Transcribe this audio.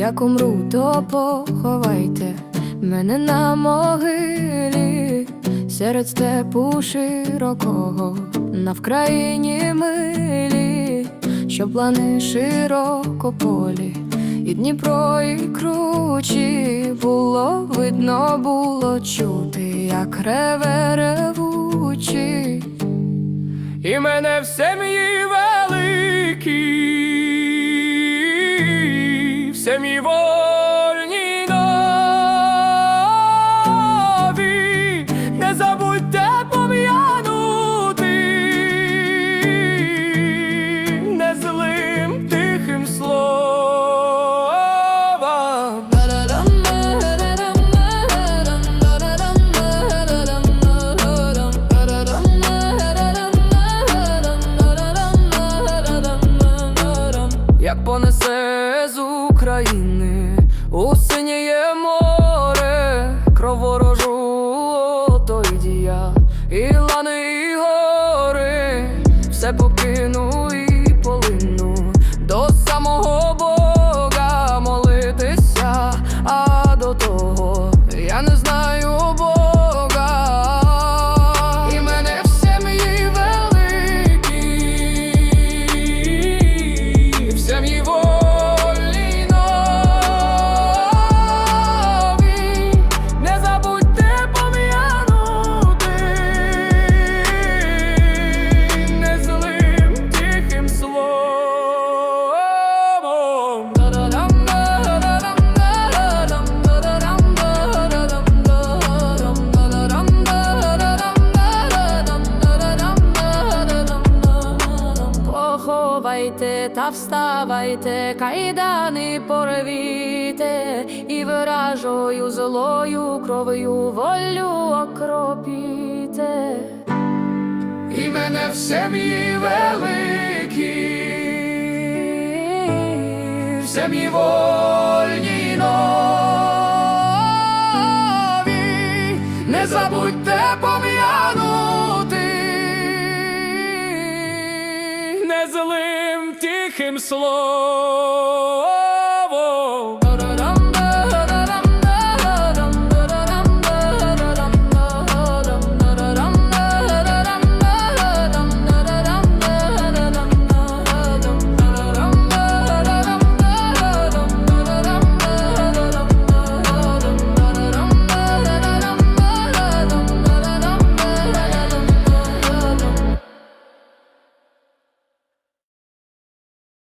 Як умру, то поховайте мене на могилі, серед степу широкого, на вкраїні милі, що плани широкополі, і Дніпро, і кручі. Було видно, було чути, як реве ревучий. І мене в сім'ї великій, Як понесе з України. У синіє море, кроворожу то й дія, Поховайте та вставайте, кайдани порвіте, і вражою злою кров'ю волю окропіте. І мене в сім'ї великі, в сім'ї вольній злим словом.